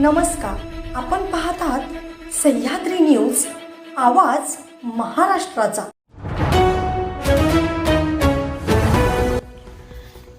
नमस्कार. आपण पाहत आहात सह्याद्री न्यूज आवाज महाराष्ट्राचा.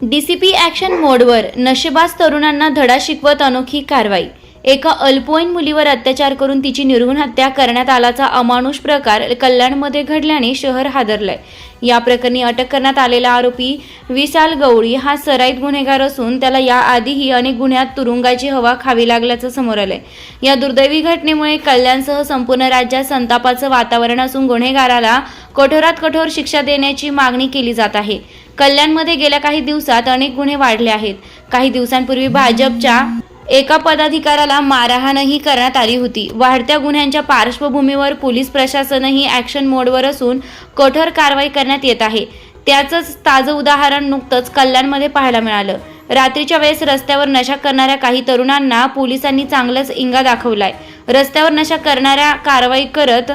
डीसीपी ॲक्शन मोडवर नशेबाज तरुणांना धडा शिकवत अनोखी कारवाई. एका अल्पवयीन मुलीवर अत्याचार करून तिची निर्घुण हत्या करण्यात आल्याचा अमानुष प्रकार कल्याणमध्ये घडल्याने शहर हादरलंय. या प्रकरणी अटक करण्यात आलेला आरोपी विशाल गवळी हा सराईत गुन्हेगार असून त्याला याआधीही अनेक गुन्ह्यात तुरुंगाची हवा खावी लागल्याचं समोर आलंय. या दुर्दैवी घटनेमुळे कल्याणसह संपूर्ण राज्यात संतापाचं वातावरण असून गुन्हेगाराला कठोरात कठोर शिक्षा देण्याची मागणी केली जात आहे. कल्याणमध्ये गेल्या काही दिवसात अनेक गुन्हे वाढले आहेत. काही दिवसांपूर्वी भाजपच्या एका पदाधिकाऱ्याला मारहाणही करण्यात आली होती. वाढत्या गुन्ह्यांच्या पार्श्वभूमीवर पोलीस प्रशासनही ॲक्शन मोडवर असून कठोर कारवाई करण्यात येत आहे. त्याचंच ताजं उदाहरण नुकतंच कल्याणमध्ये पाहायला मिळालं. रात्रीच्या वेळेस रस्त्यावर नशा करणाऱ्या काही तरुणांना पोलिसांनी चांगलंच इंगा दाखवलाय. रस्त्यावर नशा करणाऱ्या कारवाई करत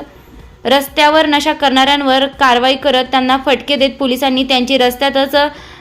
रस्त्यावर नशा करणाऱ्यांवर कारवाई करत त्यांना फटके देत पोलिसांनी त्यांची रस्त्यातच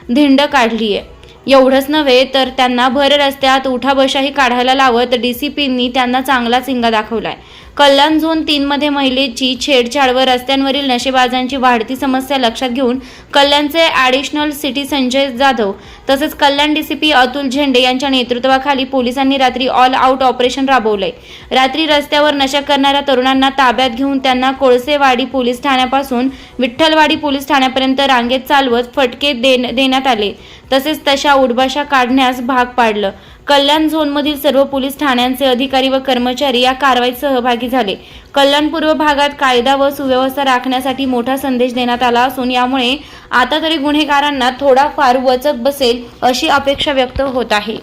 धिंड काढली आहे एवढंच नव्हे तर त्यांना भर रस्त्यात उठाबशाही काढायला लावत डीसीपींनी त्यांना चांगला चिंगा दाखवलाय. कल्याण झोन तीनमध्ये महिलेची छेडछाड व रस्त्यांवरील नशेबाजांची वाढती समस्या लक्षात घेऊन कल्याणचे ॲडिशनल सिटी संजय जाधव तसेच कल्याण डीसीपी अतुल झेंडे यांच्या नेतृत्वाखाली पोलिसांनी रात्री ऑल आउट ऑपरेशन राबवलंय. रात्री रस्त्यावर नशा करणाऱ्या तरुणांना ताब्यात घेऊन त्यांना कोळसेवाडी पोलीस ठाण्यापासून विठ्ठलवाडी पोलीस ठाण्यापर्यंत रांगेत चालवत फटके देण्यात आले. तसेच तशा उडभाषा काढण्यास भाग पाडलं. कल्याण झोनमधील सर्व पोलीस ठाण्यांचे अधिकारी व कर्मचारी या कारवाईत सहभागी झाले. कल्याण पूर्व भागात कायदा व सुव्यवस्था राखण्यासाठी मोठा संदेश देण्यात आला असून यामुळे आता तरी गुन्हेगारांना थोडाफार वचक बसेल अशी अपेक्षा व्यक्त होत आहे.